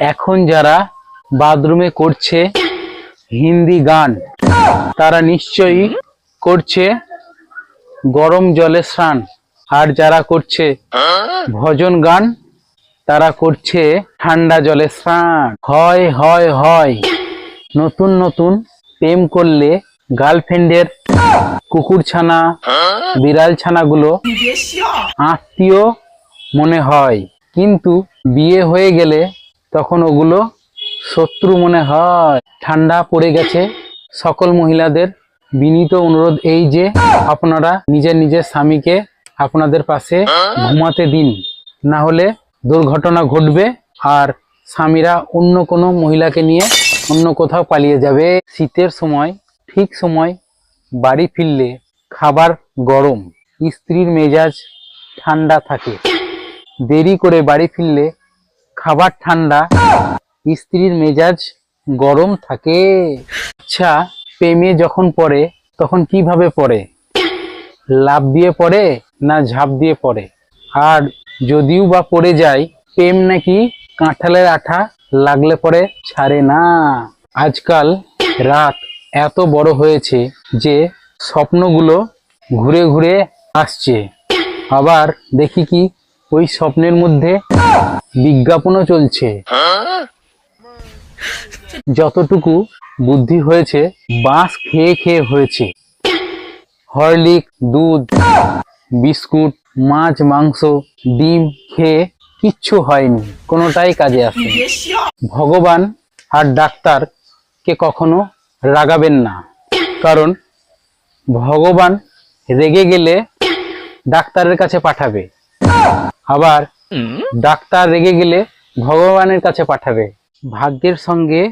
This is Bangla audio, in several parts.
এখন যারা বাথরুমে করছে হিন্দি গান, তারা নিশ্চয়ই করছে গরম জলে স্নান। আর যারা করছে ভজন গান, তারা করছে ঠান্ডা জলে স্নান। হয় হয় হয়। নতুন নতুন প্রেম করলে গার্লফ্রেন্ডের কুকুর ছানা বিড়াল ছানাগুলো আত্মীয় মনে হয়। কিন্তু বিয়ে হয়ে গেলে তখন ওগুলো শত্রু মনে হয়। ঠান্ডা পড়ে গেছে। সকল মহিলাদের বিনীত অনুরোধ এই যে, আপনারা নিজের নিজের স্বামীকে আপনাদের পাশে ঘুমাতে দিন। না হলে দুর্ঘটনা ঘটবে আর স্বামীরা অন্য কোনো মহিলাকে নিয়ে অন্য কোথাও পালিয়ে যাবে। শীতের সময়, ঠিক সময় বাড়ি ফিরলে খাবার গরম, স্ত্রীর মেজাজ ঠান্ডা থাকে। দেরি করে বাড়ি ফিরলে খাবার ঠান্ডা স্ত্রীর মেজাজ গরম থাকে। আচ্ছা প্রেমে যখন পড়ে, তখন কীভাবে পড়ে? লাভ দিয়ে পড়ে না ঝাঁপ দিয়ে পড়ে? আর যদিও বা পড়ে যায়, প্রেম নাকি কাঁঠালের আঠা লাগলে পরে ছাড়ে না। আজকাল রাত এত বড় হয়েছে যে স্বপ্নগুলো ঘুরে ঘুরে আসছে। আবার দেখি কি ওই স্বপ্নের মধ্যে বিজ্ঞাপনও চলছে। যতটুকু বুদ্ধি হয়েছে, বাঁশ খেয়ে খেয়ে হয়েছে। হরলিক দুধ, বিস্কুট, মাছ, মাংস, ডিম খেয়ে কিচ্ছু হয়নি। কোনোটাই কাজে আসে ভগবান আর ডাক্তারকে কখনো রাগাবেন না। কারণ ভগবান রেগে গেলে ডাক্তারের কাছে পাঠাবে। আবার ডাক্তার রেগে গেলে ভগবানের কাছে পাঠাবে। ভাগ্যের সঙ্গে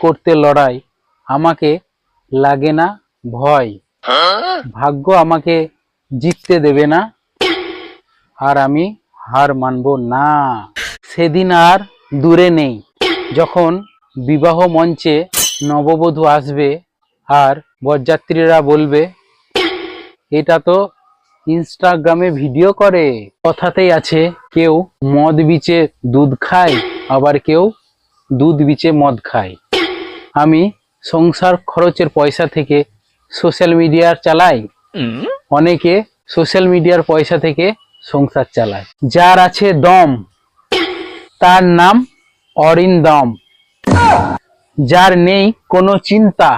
করতে লড়াই আমাকে লাগে না ভয়। ভাগ্য আমাকে জিততে দেবে না আর আমি হার মানব না। সেদিন আর দূরে নেই। যখন বিবাহ মঞ্চে নববধূ আসবে আর বরযাত্রীরা বলবে এটা তো ইনস্টাগ্রামে ভিডিও করে। কথাতেই আছে, কেউ মদ বিচে দুধ খায়, আবার কেউ দুধ বিচে মদ খায়। আমি সংসার খরচের পয়সা থেকে সোশ্যাল মিডিয়ার চালাই। অনেকে সোশ্যাল মিডিয়ার পয়সা থেকে সংসার চালায়। যার আছে দম, তার নাম অরিন্দম যার নেই কোনো চিন্তা,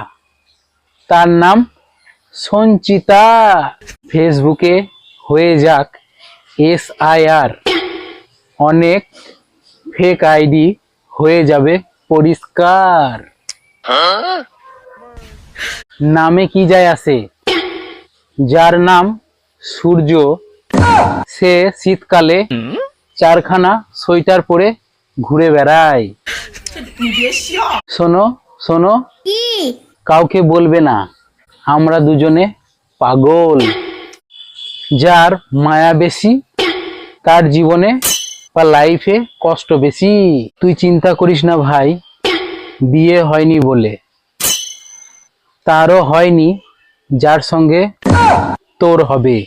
তার নাম সঞ্চিতা ফেসবুকে হয়ে যাক এস আই আর অনেক ফেক আইডি হয়ে যাবে পরিষ্কার। নামে কি যায় আসে যার নাম সূর্য। সে শীতকালে চারখানা সোয়েটার পরে ঘুরে বেড়ায়। শোনো শোনো কাউকে বলবে না। আমরা দুজনে পাগল। যার মায়া বেশি, তার জীবনে বা লাইফে কষ্ট বেশি। তুই চিন্তা করিস না ভাই, বিয়ে হয়নি বলে। তারও হয়নি, যার সঙ্গে তোর হবে।